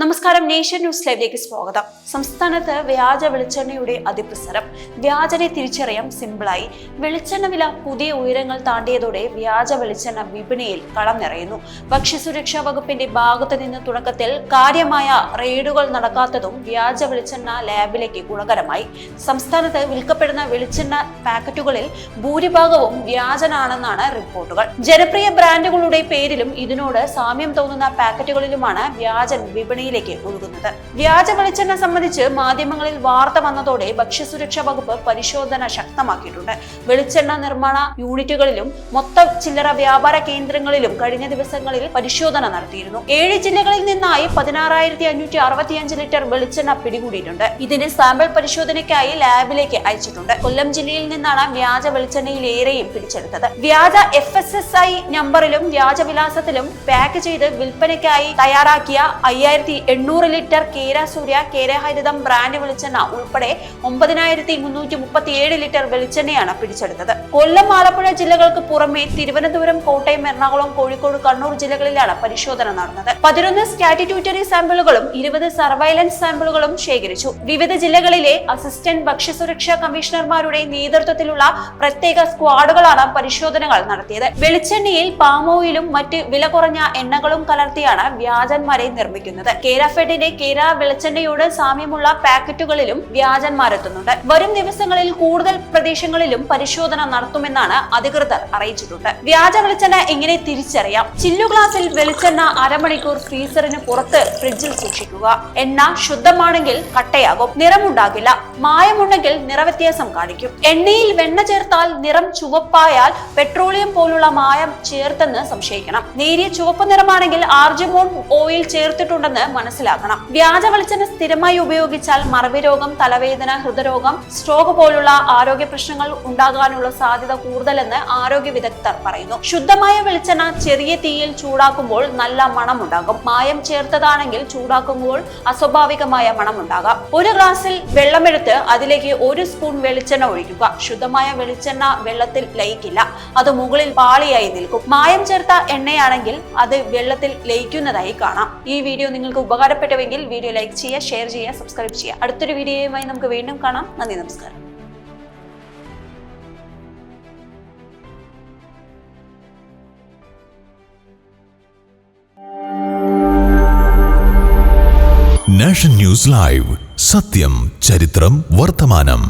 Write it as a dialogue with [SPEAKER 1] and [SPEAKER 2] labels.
[SPEAKER 1] നമസ്കാരം nation news ലൈവിലേക്ക് സ്വാഗതം. സംസ്ഥാനത്ത് വ്യാജ വെളിച്ചെണ്ണയുടെ അതിപ്രസരം. വ്യാജനെ തിരിച്ചറിയാൻ സിമ്പിളായി. വെളിച്ചെണ്ണ വില പുതിയ ഉയരങ്ങൾ താണ്ടിയതോടെ വ്യാജ വെളിച്ചെണ്ണ വിപണിയിൽ കളം നിറയുന്നു. ഭക്ഷ്യസുരക്ഷാ വകുപ്പിന്റെ ഭാഗത്തു നിന്ന് തുടക്കത്തിൽ കാര്യമായ റെയ്ഡുകൾ നടക്കാത്തതും വ്യാജ വെളിച്ചെണ്ണ ലാബിലേക്ക് ഗുണകരമായി. സംസ്ഥാനത്ത് വിൽക്കപ്പെടുന്ന വെളിച്ചെണ്ണ പാക്കറ്റുകളിൽ ഭൂരിഭാഗവും വ്യാജനാണെന്നാണ് റിപ്പോർട്ടുകൾ. ജനപ്രിയ ബ്രാൻഡുകളുടെ പേരിലും ഇതിനോട് സാമ്യം തോന്നുന്ന പാക്കറ്റുകളിലുമാണ് വ്യാജൻ വിപണിയിലേക്ക് ഒഴുകുന്നത്. വ്യാജ വെളിച്ചെണ്ണ സംബന്ധിച്ച് മാധ്യമങ്ങളിൽ വാർത്ത വന്നതോടെ ഭക്ഷ്യസുരക്ഷാ വകുപ്പ് പരിശോധന ശക്തമാക്കിയിട്ടുണ്ട്. വെളിച്ചെണ്ണ നിർമ്മാണ യൂണിറ്റുകളിലും മൊത്ത ചില്ലറ വ്യാപാര കേന്ദ്രങ്ങളിലും കഴിഞ്ഞ ദിവസങ്ങളിൽ പരിശോധന നടത്തിയിരുന്നു. ഏഴ് ജില്ലകളിൽ നിന്നായി പതിനാറായിരത്തി അഞ്ഞൂറ്റി അറുപത്തിയഞ്ച് ലിറ്റർ വെളിച്ചെണ്ണ പിടികൂടിയിട്ടുണ്ട്. ഇതിന് സാമ്പിൾ പരിശോധനയ്ക്കായി ലാബിലേക്ക് അയച്ചിട്ടുണ്ട്. കൊല്ലം ജില്ലയിൽ നിന്നാണ് വ്യാജ വെളിച്ചെണ്ണയിലേറെയും പിടിച്ചെടുത്തത്. വ്യാജ എഫ് എസ് എസ് ഐ നമ്പറിലും വ്യാജ വിലാസത്തിലും പാക്ക് ചെയ്ത് വിൽപ്പനയ്ക്കായി തയ്യാറാക്കിയ അയ്യായിരത്തി എണ്ണൂറ് ലിറ്റർ കേര സൂര്യ കേര ബ്രാൻഡ് വെളിച്ചെണ്ണ ഉൾപ്പെടെ ഒമ്പതിനായിരത്തി മുന്നൂറ്റി മുപ്പത്തിയേഴ് ലിറ്റർ വെളിച്ചെണ്ണയാണ് പിടിച്ചെടുത്തത്. കൊല്ലം ആലപ്പുഴ ജില്ലകൾക്ക് പുറമെ തിരുവനന്തപുരം കോട്ടയം എറണാകുളം കോഴിക്കോട് കണ്ണൂർ ജില്ലകളിലാണ് പരിശോധന നടന്നത്. പതിനൊന്ന് സ്റ്റാറ്റിറ്റ്യൂട്ടറി സാമ്പിളുകളും ഇരുപത് സർവൈലൻസ് സാമ്പിളുകളും ശേഖരിച്ചു. വിവിധ ജില്ലകളിലെ അസിസ്റ്റന്റ് ഭക്ഷ്യസുരക്ഷാ കമ്മീഷണർമാരുടെ നേതൃത്വത്തിലുള്ള പ്രത്യേക സ്ക്വാഡുകളാണ് പരിശോധനകൾ നടത്തിയത്. വെളിച്ചെണ്ണയിൽ പാമോയിലും മറ്റ് വില കുറഞ്ഞ എണ്ണകളും കലർത്തിയാണ് വ്യാജന്മാരെ നിർമ്മിക്കുന്നത്. കേരാഫെഡിന്റെ കേര വെളിച്ചെണ്ണയോട് സാമ്യമുള്ള പാക്കറ്റുകളിലും വ്യാജന്മാരെത്തുന്നുണ്ട്. വരും ദിവസങ്ങളിൽ കൂടുതൽ പ്രദേശങ്ങളിലും പരിശോധന നടത്തുമെന്നാണ് അധികൃതർ അറിയിച്ചിട്ടുണ്ട്. വ്യാജ വെളിച്ചെണ്ണ എങ്ങനെ തിരിച്ചറിയാം? ചില്ലു ഗ്ലാസിൽ വെളിച്ചെണ്ണ അരമണിക്കൂർ ഫ്രീസറിന് പുറത്ത് ഫ്രിഡ്ജിൽ സൂക്ഷിക്കുക. എണ്ണ ശുദ്ധമാണെങ്കിൽ കട്ടയാകും. നിറമുണ്ടാകില്ല. മായമുണ്ടെങ്കിൽ നിറവ്യത്യാസം കാണിക്കും. എണ്ണയിൽ വെണ്ണ ചേർത്താൽ നിറം ചുവപ്പായാൽ പെട്രോളിയം പോലുള്ള മായം ചേർത്തെന്ന് സംശയിക്കണം. നേരിയ ചുവപ്പ് നിറമാണെങ്കിൽ ആർജമോൺ ഓയിൽ ചേർത്തിട്ടുണ്ടെന്ന് മനസ്സിലാക്കണം. വ്യാജ വെളിച്ചെണ്ണ സ്ഥിരമായി ഉപയോഗിച്ചാൽ മറവി രോഗം തലവേദന ഹൃദരോഗം സ്ട്രോക്ക് പോലുള്ള ആരോഗ്യ പ്രശ്നങ്ങൾ ഉണ്ടാകാനുള്ള സാധ്യത കൂടുതലെന്ന് ആരോഗ്യ വിദഗ്ധർ പറയുന്നു. ശുദ്ധമായ വെളിച്ചെണ്ണ ചെറിയ തീയിൽ ചൂടാക്കുമ്പോൾ നല്ല മണമുണ്ടാകും. മായം ചേർത്തതാണെങ്കിൽ ചൂടാക്കുമ്പോൾ അസ്വാഭാവികമായ മണമുണ്ടാകാം. ഒരു ഗ്ലാസ്സിൽ വെള്ളമെടുത്ത് അതിലേക്ക് ഒരു സ്പൂൺ വെളിച്ചെണ്ണ ഒഴിക്കുക. ശുദ്ധമായ വെളിച്ചെണ്ണ വെള്ളത്തിൽ ലയിക്കില്ല. അത് മുകളിൽ പാളിയായി നിൽക്കും. മായം ചേർത്ത എണ്ണയാണെങ്കിൽ അത് വെള്ളത്തിൽ ലയിക്കുന്നതായി കാണാം. ഈ വീഡിയോ ഉപകാരപ്പെട്ടുവെങ്കിൽ വീഡിയോ ലൈക്ക് ചെയ്യുക ഷെയർ ചെയ്യുക സബ്സ്ക്രൈബ് ചെയ്യുക. അടുത്തൊരു വീഡിയോയുമായി നമുക്ക് വീണ്ടും കാണാം. നന്ദി നമസ്കാരം.
[SPEAKER 2] Nation news live. സത്യം ചരിത്രം വർത്തമാനം.